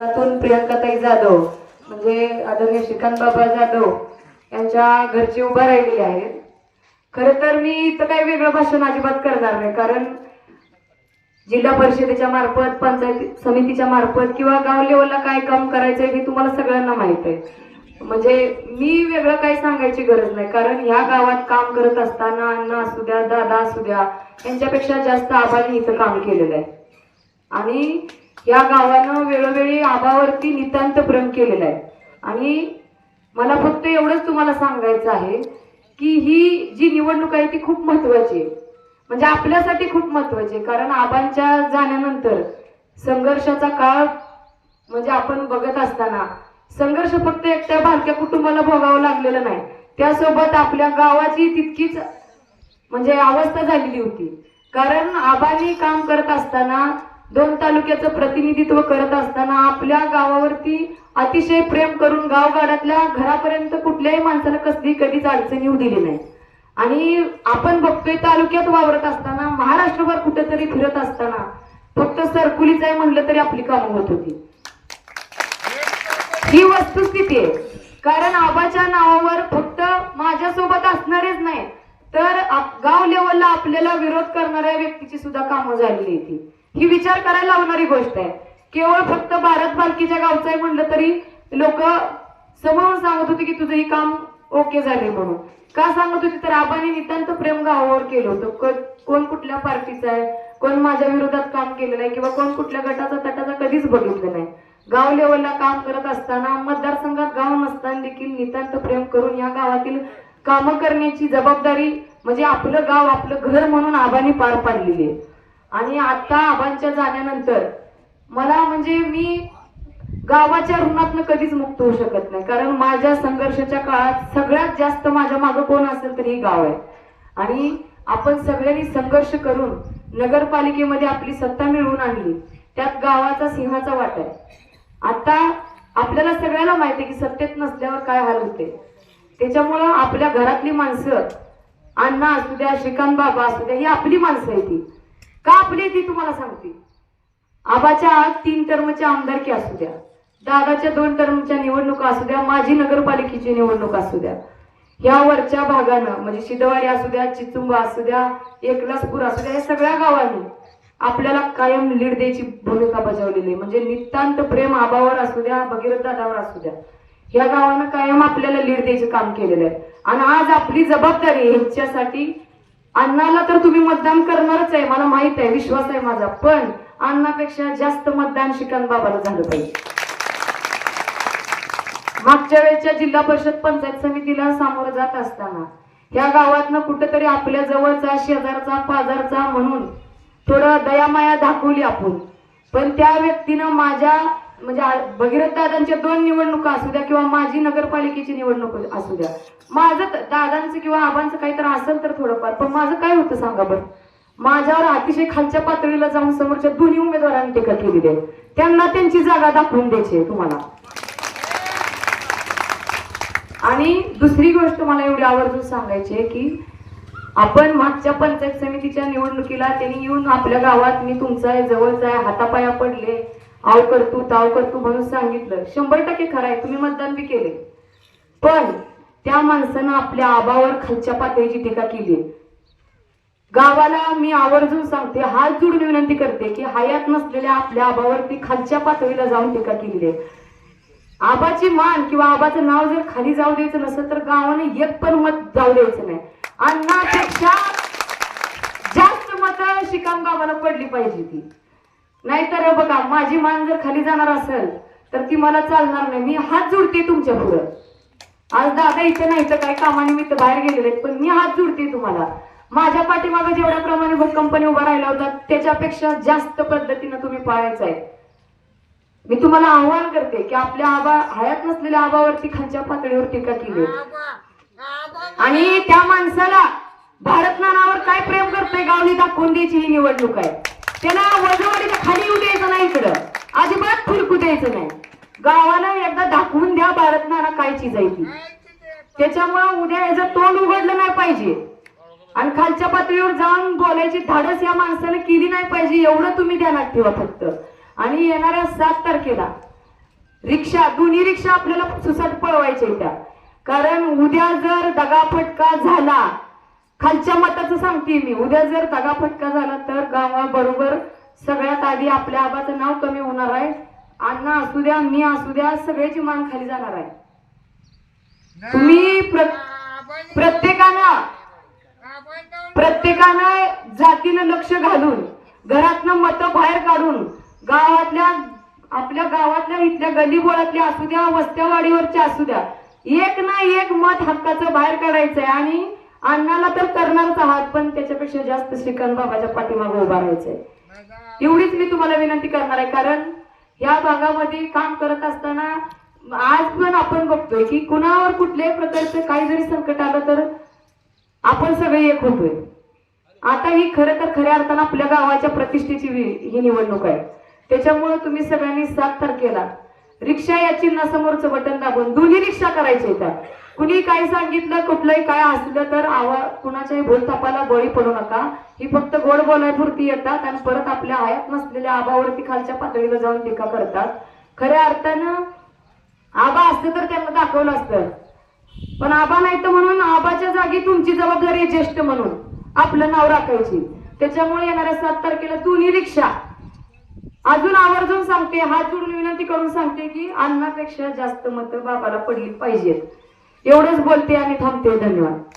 त्यातून प्रियंकाताई जाधव म्हणजे आदरणीय श्रीकांत बाबा जाधव यांच्या घरची उभा राहिलेली आहेत खरं तर मी इथं काही वेगळं भाषण अजिबात करणार नाही कारण जिल्हा परिषदेच्या मार्फत पंचायत समितीच्या मार्फत किंवा गाव लेवलला काय काम करायचंय हे तुम्हाला सगळ्यांना माहीत आहे. म्हणजे मी वेगळं काही सांगायची गरज नाही कारण ह्या गावात काम करत असताना अण्णा असू द्या दादा असू द्या यांच्यापेक्षा जास्त आबाने इथं काम केलेलं आहे. आणि या गावानं वेळोवेळी आबावरती नितांत प्रेम केलेलं आहे. आणि मला फक्त एवढंच तुम्हाला सांगायचं आहे की ही जी निवडणूक आहे ती खूप महत्वाची आहे. म्हणजे आपल्यासाठी खूप महत्वाची आहे. कारण आबांच्या जाण्यानंतर संघर्षाचा काळ म्हणजे आपण बघत असताना संघर्ष फक्त एकट्या भारतीय कुटुंबाला भोगावं लागलेलं नाही. त्यासोबत आपल्या गावाची तितकीच म्हणजे अवस्था झालेली होती. कारण आबांनी काम करत असताना दोन तालुक्याचं प्रतिनिधित्व करत असताना आपल्या गावावरती अतिशय प्रेम करून गावगाड्यातल्या घरापर्यंत कुठल्याही माणसाला कसली कधीच अडचण येऊ दिली नाही. आणि आपण बघतोय तालुक्यात वावरत असताना महाराष्ट्रभर कुठेतरी फिरत असताना फक्त सरकुलीच आहे म्हणलं तरी आपली कामं होत होती. ही वस्तुस्थिती आहे. कारण आबाच्या नावावर फक्त माझ्यासोबत असणारेच नाही तर गाव लेवलला आपल्याला विरोध करणाऱ्या व्यक्तीची सुद्धा कामं झालेली आहे ती ही विचार करायला लावणारी गोष्ट आहे. केवळ फक्त भारत बालकीच्या गावचं आहे म्हणलं तरी लोक समोरून सांगत होते की तुझं ही काम ओके झाले म्हणून. का सांगत होते? तर आबाने नितांत प्रेम गावावर केलं होतं. कोण कुठल्या पार्टीचा आहे? कोण माझ्या विरोधात काम केलेलं आहे? किंवा कोण कुठल्या गटाचा तटाचा कधीच बघितलं नाही. गाव लेवलला काम करत असताना मतदारसंघात गाव नसताना देखील नितांत प्रेम करून या गावातील कामं करण्याची जबाबदारी म्हणजे आपलं गाव आपलं घर म्हणून आबाने पार पाडलेली आहे. आणि आता आबांच्या जाण्यानंतर मला म्हणजे मी गावाच्या ऋणातनं कधीच मुक्त होऊ शकत नाही. कारण माझ्या संघर्षाच्या काळात सगळ्यात जास्त माझ्या मागं कोण असेल तर ही गाव आहे. आणि आपण सगळ्यांनी संघर्ष करून नगरपालिकेमध्ये आपली सत्ता मिळवून आणली. त्यात गावाचा सिंहाचा वाटा आहे. आता आपल्याला सगळ्याला माहिती आहे की सत्तेत नसल्यावर काय हाल होते. त्याच्यामुळं आपल्या घरातली माणसं अण्णा असू द्या श्रीकांत बाबा असू द्या ही आपली माणसं आहे ती का आपली ती तुम्हाला सांगते? आबाच्या तीन टर्मच्या आमदारकी असू द्या. दादाच्या दोन टर्मच्या निवडणुका असू द्या. माझी नगरपालिकेची निवडणूक असू द्या. या वरच्या भागानं म्हणजे शिदवाडी असू द्या चिचुंबा असू द्या एकलासपूर असू द्या या सगळ्या गावांनी आपल्याला कायम लीड द्यायची भूमिका बजावलेली आहे. म्हणजे नितांत प्रेम आबावर असू द्या भगीरथ दादावर असू द्या. या गावानं कायम आपल्याला लीड द्यायचे काम केलेलं आहे. आणि आज आपली जबाबदारी ह्यांच्यासाठी ह्याच्यासाठी अण्णाला तर तुम्ही मतदान करणारच आहे मला माहीत आहे विश्वास आहे माझा पण अण्णापेक्षा जास्त मतदान श्रीकांत बाबाला झालं पाहिजे. मागच्या वेळच्या जिल्हा परिषद पंचायत समितीला सामोरं जात असताना या गावातनं कुठेतरी आपल्या जवळचा शेजारचा पाजारचा म्हणून थोडं दयामाया दाखवली आपण. पण त्या व्यक्तीनं माझ्या म्हणजे भगीरथ दादांच्या दोन निवडणुका असू द्या किंवा माझी नगरपालिकेची निवडणूक असू द्या. माझं दादांचं किंवा आबांचं काहीतरी असेल तर थोडंफार पण माझं काय होतं सांगा बरं? माझ्यावर अतिशय खालच्या पातळीला जाऊन समोरच्या दोन्ही उमेदवारांनी टीका केलेली आहे. त्यांना त्यांची जागा दाखवून द्यायची आहे तुम्हाला. आणि दुसरी गोष्ट मला एवढी आवर्जून सांगायची आहे की आपण मागच्या पंचायत समितीच्या निवडणुकीला त्यांनी येऊन आपल्या गावात मी तुमचा आहे जवळचा आहे हातापाया पडले आव करतू ताव करतू म्हणून सांगितलं. शंभर टक्के खरं आहे तुम्ही मतदान बी केले पण त्या माणसानं आपल्या आबावर खालच्या पातळीची टीका केली गावाला मी आवर्जून सांगते हात जोडून विनंती करते की हयात नसलेल्या आपल्या आबावरती खालच्या पातळीला जाऊन टीका केलेली आहे. आबाची मान किंवा आबाचं नाव जर खाली जाऊ द्यायचं नसेल तर गावाने एक पण मत जाऊ द्यायचं नाही. अन्नापेक्षा जास्त मत शिकाम गावाला पडली पाहिजे ती. नाहीतर बघा माझी मान जर खाली जाणार असेल तर ती मला चालणार नाही. मी हात जोडते तुमच्या पुढं. आज दादा इथे नाही तर काही कामानिमित्त बाहेर गेलेले आहेत पण मी हात जोडते तुम्हाला. माझ्या पाठीमागे जेवढ्या प्रमाणे भूकंपनी कंपनी उभा राहिला होता त्याच्यापेक्षा जास्त पद्धतीनं तुम्ही पाळायचं आहे. मी तुम्हाला आव्हान करते की आपल्या आबा हयात नसलेल्या आबावरती खालच्या पातळीवर टीका केली. आणि त्या माणसाला भारत नानावर काय प्रेम करते गावली दाखवून द्यायची ही निवडणूक आहे. त्याला वजवाडीच्या खाली येऊ द्यायचं नाही इकडं. अजिबात फिरकू द्यायचं नाही. गावाला एकदा दाखवून द्या भारत नाना काय चीज आहे ती त्याच्यामुळं उद्या याचं तोंड उघडलं नाही पाहिजे. आणि खालच्या पातळीवर जाऊन बोलायची धाडस या माणसाने केली नाही पाहिजे एवढं तुम्ही ध्यानात ठेवा फक्त. आणि येणाऱ्या सात तारखेला रिक्षा दोन्ही रिक्षा आपल्याला सुसाट पळवायच्या त्या कारण उद्या जर दगाफटका झाला खालच्या मताचं सांगते मी उद्या जर दगाफटका झाला तर गाव आधी आपल्या आबाचं नाव कमी होणार आहे. अण्णा असू द्या मी असू द्या सगळ्याची मान खाली जाणार आहे. तुम्ही प्रत्येकानं प्रत्येकानं जातीनं लक्ष घालून घरातनं मतं बाहेर काढून गावातल्या आपल्या गावातल्या इथल्या गलीबोळातल्या असू द्या वस्त्यावाडीवरच्या असू द्या एक ना एक मत हक्काचं बाहेर काढायचंय आणि अण्णाला तर करणारच आहात पण त्याच्यापेक्षा जास्त श्रीकांत बाबाच्या पाठीमागे उभा राहायचंय. एवढीच मी तुम्हाला विनंती करणार आहे. कारण या भागामध्ये काम करत असताना आज पण आपण बघतोय की कुणावर कुठल्याही प्रकारचं काही जरी संकट आलं तर आपण सगळे एक होतोय. आता ही खरं तर खऱ्या अर्थानं आपल्या गावाच्या प्रतिष्ठेची वि- ही निवडणूक आहे. त्याच्यामुळे तुम्ही सगळ्यांनी सात तारखेला रिक्षा या चिन्हासमोरचं बटन दाबून दोन्ही रिक्षा करायचे त्या कुणी काय सांगितलं कुठलंही काय असलं तर आवा कुणाच्याही भूलथापाला बळी पडू नका. ही फक्त गोड बोलायपुरती येतात आणि परत आपल्या आयात नसलेल्या आबावरती खालच्या पातळीला जाऊन टीका करतात. खऱ्या अर्थानं आबा असतं तर त्यांना दाखवलं असतं. पण आबा नाही तर म्हणून आबाच्या जागी तुमची जबाबदारी आहे ज्येष्ठ म्हणून. आपलं नाव राखायची. त्याच्यामुळे येणाऱ्या सात तारखेला दोन्ही रिक्षा. अजून आवर्जून सांगते हात जोडून विनंती करून सांगते की अन्नापेक्षा जास्त मतं बाबाला पडली पाहिजेत. एवढंच बोलते आणि थांबते. धन्यवाद.